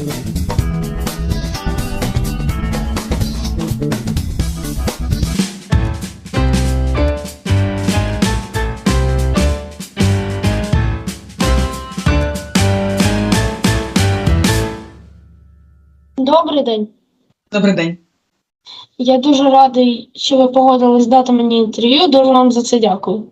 Добрий день. Добрий день. Я дуже радий, що ви погодились дати мені інтерв'ю. Дуже вам за це дякую.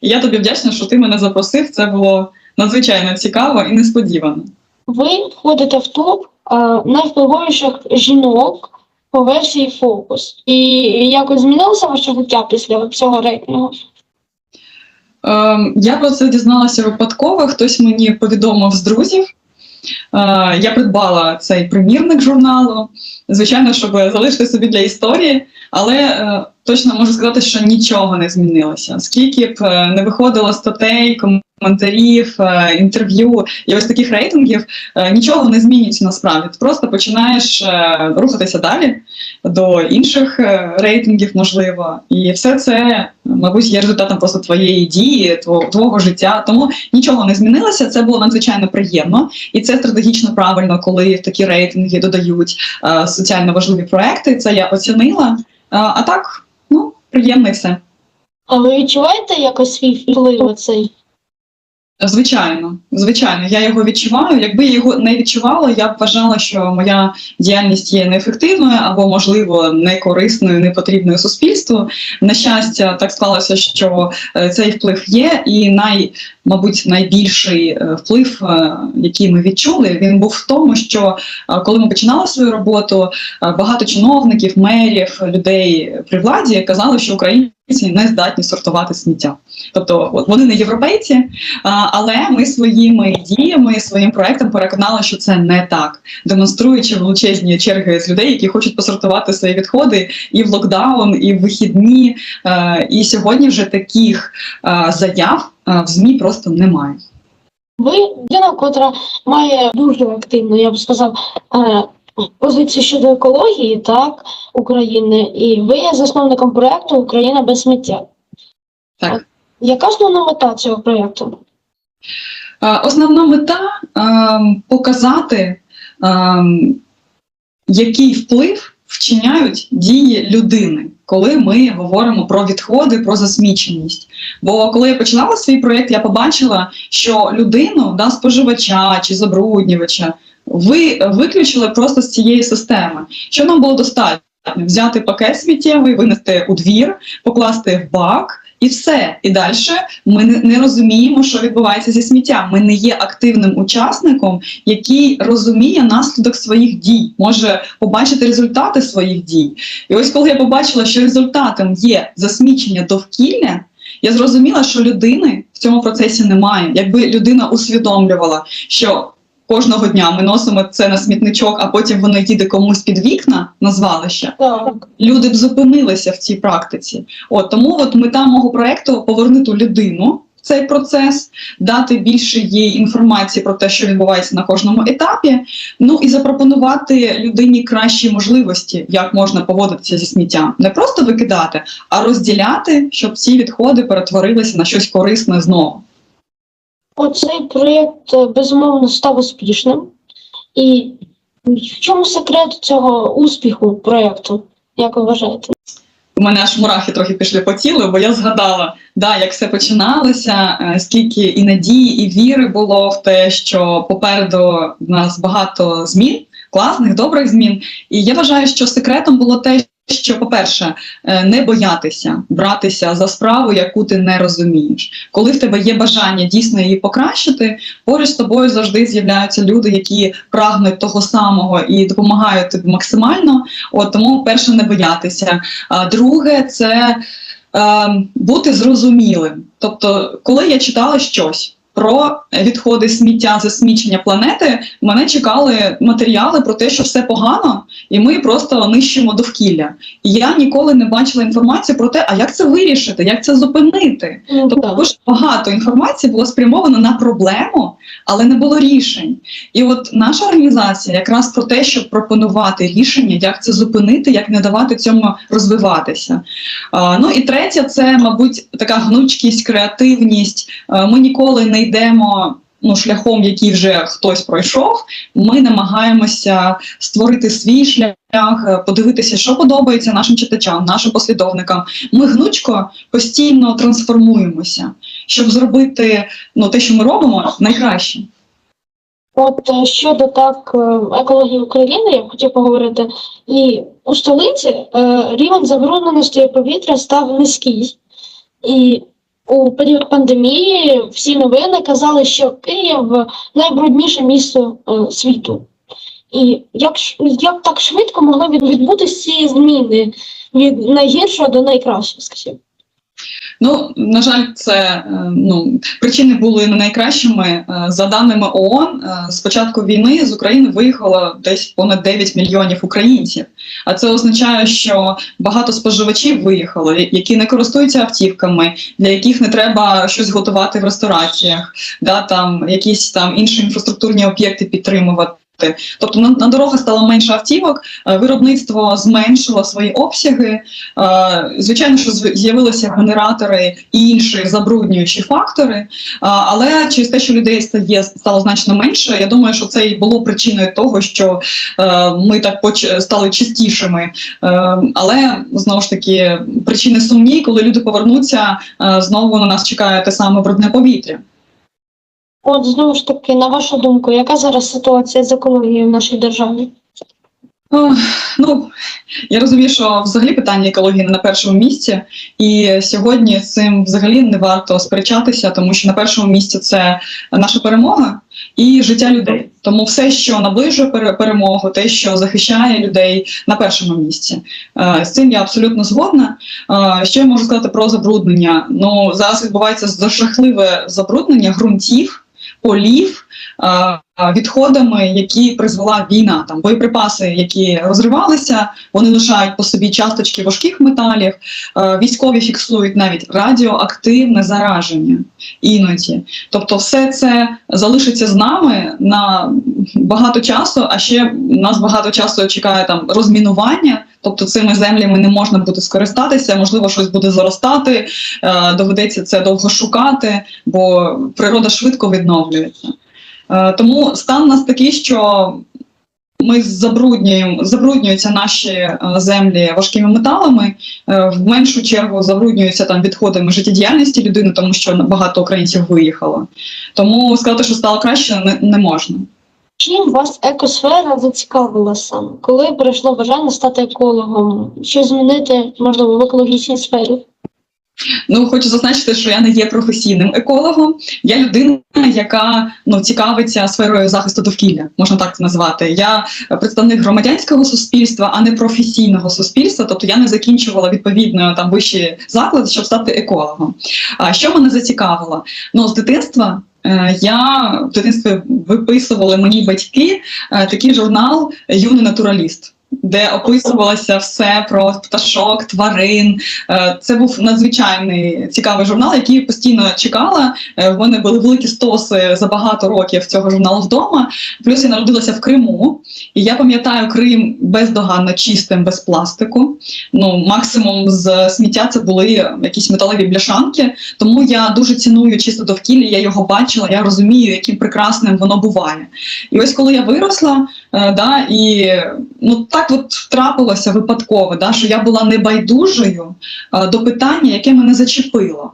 Я тобі вдячна, що ти мене запросив. Це було надзвичайно цікаво і несподівано. Ви входите в топ а, найвпливовіших жінок по версії Фокус. І якось змінилося ваше життя після цього рейтингу? Ем, я про це дізналася випадково. Хтось мені повідомив з друзів. Е, я придбала цей примірник журналу, звичайно, щоб залишити собі для історії, але е, точно можу сказати, що нічого не змінилося. Скільки б е, не виходило статей, коментарів, е, інтерв'ю і ось таких рейтингів, е, нічого не змінюється насправді. Ти просто починаєш е, рухатися далі до інших рейтингів, можливо, і все це, мабуть, є результатом просто твоєї дії, твого, твого життя. Тому нічого не змінилося. Це було надзвичайно приємно, і це стратегічно правильно, коли в такі рейтинги додають соціально важливі проекти. Це я оцінила. А так, ну приємно все. А ви відчуваєте якось свій вплив цей? Звичайно, звичайно, я його відчуваю. Якби я його не відчувала, я б вважала, що моя діяльність є неефективною або, можливо, некорисною, непотрібною суспільству. На щастя, так склалося, що е, цей вплив є, і най, мабуть, найбільший е, вплив, е, який ми відчули, він був в тому, що коли ми починали свою роботу, багато чиновників, мерів, людей при владі казали, що українці не здатні сортувати сміття. Тобто, вони не європейці, але ми своїми діями, своїм проектом переконали, що це не так, демонструючи величезні черги з людей, які хочуть посортувати свої відходи і в локдаун, і в вихідні. Е, І сьогодні вже таких е, заяв е, в змі просто немає. Ви людина, котра має дуже активну, я б сказав, позицію щодо екології, так, України, і ви є засновником проекту Україна без сміття. Так. Яка основна мета цього проєкту? Основна мета показати, який вплив вчиняють дії людини, коли ми говоримо про відходи, про засміченість. Бо коли я починала свій проєкт, я побачила, що людину, да, споживача чи забруднювача, ви виключили просто з цієї системи. Що нам було достатньо? Взяти пакет сміттєвий, винести у двір, покласти в бак. І все, і далі ми не, розуміємо, що відбувається зі сміттям. Ми не є активним учасником, який розуміє наслідок своїх дій, може побачити результати своїх дій. І ось коли я побачила, що результатом є засмічення довкілля, я зрозуміла, що людини в цьому процесі немає. Якби людина усвідомлювала, що кожного дня ми носимо це на смітничок, а потім воно їде комусь під вікна на звалище, Так. люди б зупинилися в цій практиці. От тому от мета мого проекту повернути людину в цей процес, дати більше їй інформації про те, що відбувається на кожному етапі. Ну і запропонувати людині кращі можливості, як можна поводитися зі сміттям, не просто викидати, а розділяти, щоб ці відходи перетворилися на щось корисне знову. Оцей проєкт е, безумовно став успішним. І в чому секрет цього успіху проєкту? Як ви вважаєте? У мене аж мурахи трохи пішли по тілу, бо я згадала, да, як все починалося, е, скільки і надії, і віри було в те, що попереду в нас багато змін, класних, добрих змін. І я вважаю, що секретом було те, що, по-перше, е, не боятися братися за справу, яку ти не розумієш. Коли в тебе є бажання дійсно її покращити, поруч з тобою завжди з'являються люди, які прагнуть того самого і допомагають тобі максимально. От тому, перше, не боятися. А друге, це е, бути зрозумілим. Тобто, коли я читала щось. Про відходи сміття, засмічення планети мене чекали матеріали про те, що все погано, і ми просто нищимо довкілля. І я ніколи не бачила інформацію про те, а як це вирішити, як це зупинити. Тобто дуже багато інформації було спрямовано на проблему, але не було рішень. І от наша організація якраз про те, щоб пропонувати рішення, як це зупинити, як не давати цьому розвиватися. А, ну і третє, це, мабуть, така гнучкість, креативність. Ми ніколи не йдемо ну, шляхом, який вже хтось пройшов, ми намагаємося створити свій шлях, е, подивитися, що подобається нашим читачам, нашим послідовникам. Ми гнучко постійно трансформуємося, щоб зробити ну, те, що ми робимо, найкраще. От е, щодо так е, екології України, я б хотів поговорити, і у столиці рівень забрудненості повітря став низький. І у період пандемії всі новини казали, що Київ найбрудніше місто е, світу. І як, як так швидко могли від- відбутися ці зміни від найгіршого до найкращого, скажімо? Ну, на жаль, це е, ну причини були не найкращими. Е, За даними ООН, е, з початку війни з України виїхало десь понад 9 мільйонів українців. А це означає, що багато споживачів виїхало, які не користуються автівками, для яких не треба щось готувати в рестораціях, да там якісь там інші інфраструктурні об'єкти підтримувати. Тобто на, на дорогах стало менше автівок, е, виробництво зменшило свої обсяги. Е, Звичайно, що з'явилися генератори і інші забруднюючі фактори, е, але через те, що людей стає стало значно менше, я думаю, що це і було причиною того, що ми так стали чистішими. Але знову ж таки причини сумні, коли люди повернуться, знову на нас чекає те саме брудне повітря. От знову ж таки, на вашу думку, яка зараз ситуація з екологією в нашій державі? Ну я розумію, що взагалі питання екології не на першому місці, і сьогодні цим взагалі не варто сперечатися, тому що на першому місці це наша перемога і життя людей. Тому все, що наближує перемогу, те, що захищає людей, на першому місці. Е, З цим я абсолютно згодна. Е, Що я можу сказати про забруднення? Ну зараз відбувається жахливе забруднення ґрунтів, полів. Е, Відходами, які призвела війна, там боєприпаси, які розривалися, вони лишають по собі часточки важких металів. Е, Військові фіксують навіть радіоактивне зараження іноді. Тобто, все це залишиться з нами на багато часу, а ще нас багато часу чекає там розмінування. Тобто цими землями не можна буде скористатися, можливо, щось буде заростати, е, доведеться це довго шукати, бо природа швидко відновлюється. Е, Тому стан у нас такий, що ми забруднюємо, забруднюються наші е, землі важкими металами. е, В меншу чергу забруднюються там відходами життєдіяльності людини, тому що багато українців виїхало. Тому сказати, що стало краще, не, не можна. Чим вас екосфера зацікавила саме? Коли прийшло бажання стати екологом? Що змінити можливо в екологічній сфері? Ну, хочу зазначити, що я не є професійним екологом. Я людина, яка ну цікавиться сферою захисту довкілля, можна так назвати. Я представник громадянського суспільства, а не професійного суспільства. Тобто я не закінчувала відповідно там вищий заклад, щоб стати екологом. А що мене зацікавило? Ну, з дитинства. е, Я в дитинстві виписували мені батьки е, такий журнал Юний натураліст, де описувалося все про пташок, тварин, Е, Це був надзвичайний цікавий журнал, який постійно чекала. Е, В мене були великі стоси за багато років цього журналу вдома. Плюс я народилася в Криму, і я пам'ятаю Крим бездоганно чистим, без пластику. Ну, максимум з сміття це були якісь металеві бляшанки. Тому я дуже ціную чисто довкілля. Я його бачила, я розумію, яким прекрасним воно буває. І ось коли я виросла, е, да, і ну так от трапилося випадково, да, що я була небайдужою е, до питання, яке мене зачепило.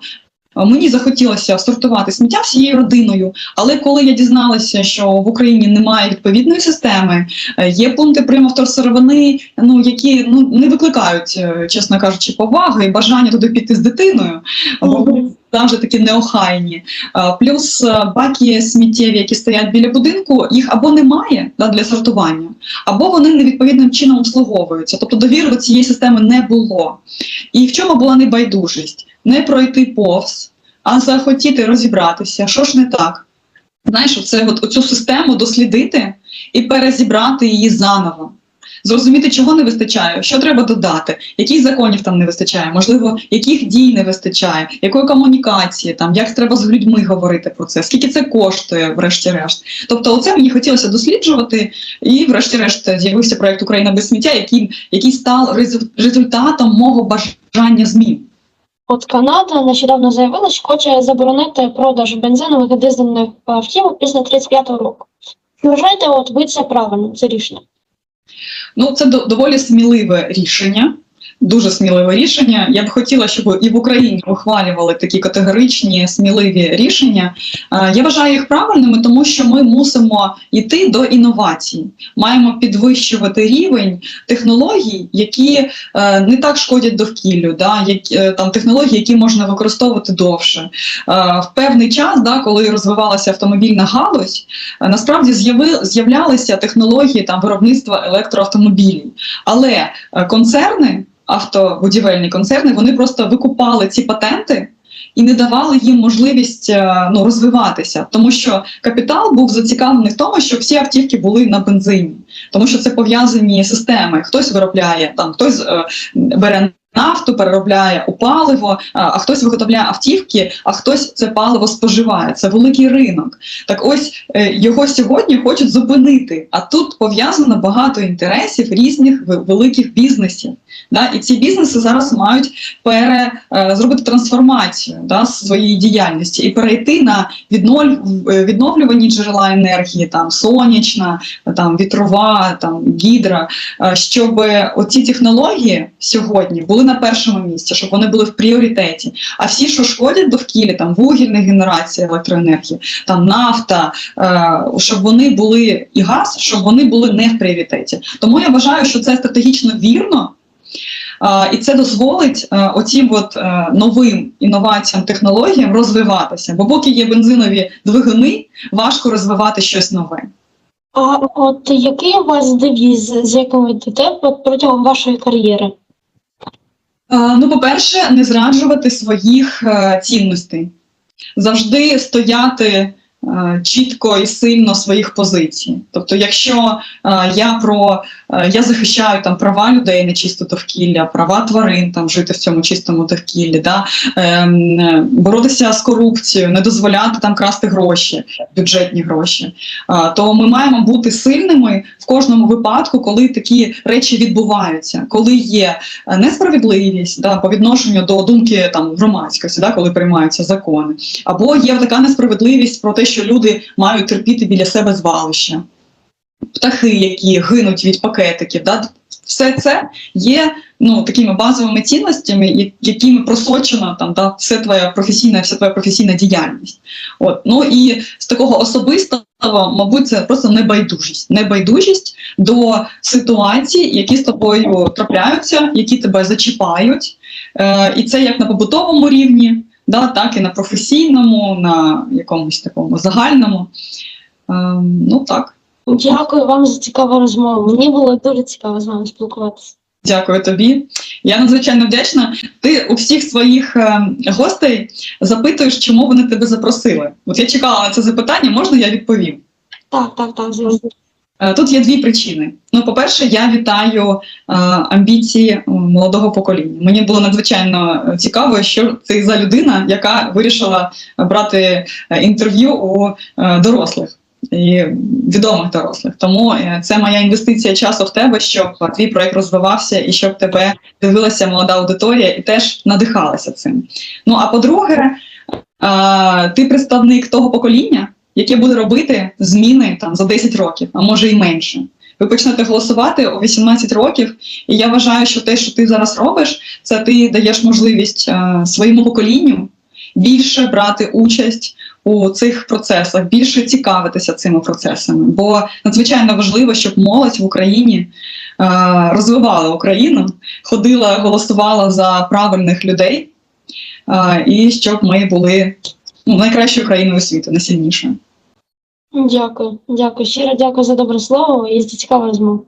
Е, Мені захотілося сортувати сміття всією родиною, але коли я дізналася, що в Україні немає відповідної системи, е, є пункти прийому вторсировини, ну які ну не викликають, чесно кажучи, поваги і бажання туди піти з дитиною, бо вони завжди такі неохайні. Е, Плюс е, баки сміттєві, які стоять біля будинку, їх або немає да, для сортування, або вони невідповідним чином обслуговуються. Тобто довіри до цієї системи не було. І в чому була небайдужість? Не пройти повз, а захотіти розібратися, що ж не так. Знаєш, це от оцю систему дослідити і перезібрати її заново. Зрозуміти, чого не вистачає, що треба додати, яких законів там не вистачає, можливо, яких дій не вистачає, якої комунікації, там як треба з людьми говорити про це, скільки це коштує, врешті-решт. Тобто, оце мені хотілося досліджувати, і, врешті-решт, з'явився проект Україна без сміття, який, який став результатом мого бажання змін. От Канада нещодавно заявила, що хоче заборонити продаж бензинових і дизельних автівок після 35-го року. Вважаєте, от ви це правильно, це рішення? Ну, це доволі сміливе рішення. Дуже сміливе рішення. Я б хотіла, щоб і в Україні ухвалювали такі категоричні, сміливі рішення. Е, Я вважаю їх правильними, тому що ми мусимо йти до інновацій. Маємо підвищувати рівень технологій, які е, не так шкодять довкіллю, да, е, там технології, які можна використовувати довше. В певний час, да, коли розвивалася автомобільна галузь, насправді з'являлися технології там виробництва електроавтомобілів. Але концерни, автобудівельні концерни, вони просто викупали ці патенти. І не давали їм можливість е, ну, розвиватися, тому що капітал був зацікавлений в тому, щоб всі автівки були на бензині, тому що це пов'язані системи. Хтось виробляє там, хтось е, бере нафту, переробляє у паливо, а, хтось виготовляє автівки, а хтось це паливо споживає. Це великий ринок. Так ось е, його сьогодні хочуть зупинити. А тут пов'язано багато інтересів різних великих бізнесів. Да? І ці бізнеси зараз мають пере, е, зробити трансформацію да, своєї діяльності і перейти на е, відновлювані джерела енергії, там сонячна, там вітрова, там гідра, щоб оці технології сьогодні були на першому місці, щоб вони були в пріоритеті. А всі, що шкодять довкіллі, там вугільна генерація електроенергії, там нафта, е, щоб вони були і газ, щоб вони були не в пріоритеті. Тому я вважаю, що це стратегічно вірно. А, І це дозволить е, оцім от, е, новим інноваціям, технологіям розвиватися. Бо поки є бензинові двигуни, важко розвивати щось нове. А от який у вас девіз, з яким ви йдете протягом вашої кар'єри? Е, Ну, по-перше, не зраджувати своїх е, цінностей, завжди стояти чітко і сильно своїх позицій. Тобто, якщо е, я про е, я захищаю там права людей на чисте довкілля, права тварин там жити в цьому чистому довкіллі, да, ем, е, боротися з корупцією, не дозволяти там красти гроші, бюджетні гроші, е, то ми маємо бути сильними в кожному випадку, коли такі речі відбуваються, коли є е, несправедливість да, по відношенню до думки там громадськості, да, коли приймаються закони, або є така несправедливість про те, що люди мають терпіти біля себе звалища, птахи, які гинуть від пакетиків. Да, все це є ну такими базовими цінностями, якими просочена там да, все твоя професійна, вся твоя професійна діяльність. От ну і з такого особистого, мабуть, це просто небайдужість, небайдужість до ситуацій, які з тобою трапляються, які тебе зачіпають, е, і це як на побутовому рівні, да, так і на професійному, на якомусь такому загальному. Е, ну так. Дякую вам за цікаву розмову. Мені було дуже цікаво з вами спілкуватися. Дякую тобі. Я надзвичайно вдячна. Ти у всіх своїх е, гостей запитуєш, чому вони тебе запросили. От я чекала на це запитання, можна я відповім? Так, так, так, завжди. Е, Тут є дві причини. Ну, по-перше, я вітаю е, амбіції молодого покоління. Мені було надзвичайно е, цікаво, що це за людина, яка вирішила брати е, інтерв'ю у е, дорослих. І відомих дорослих, тому це моя інвестиція часу в тебе, щоб твій проект розвивався і щоб тебе дивилася молода аудиторія і теж надихалася цим. Ну а по-друге, е, ти представник того покоління, яке буде робити зміни там за 10 років, а може і менше. Ви почнете голосувати у 18 років, і я вважаю, що те, що ти зараз робиш, це ти даєш можливість е, своєму поколінню більше брати участь у цих процесах, більше цікавитися цими процесами. Бо надзвичайно важливо, щоб молодь в Україні е, розвивала Україну, ходила, голосувала за правильних людей, е, і щоб ми були ну, найкращою країною світу, найсильнішою. Дякую, дякую. Щиро дякую за добре слово і за цікаву розмову.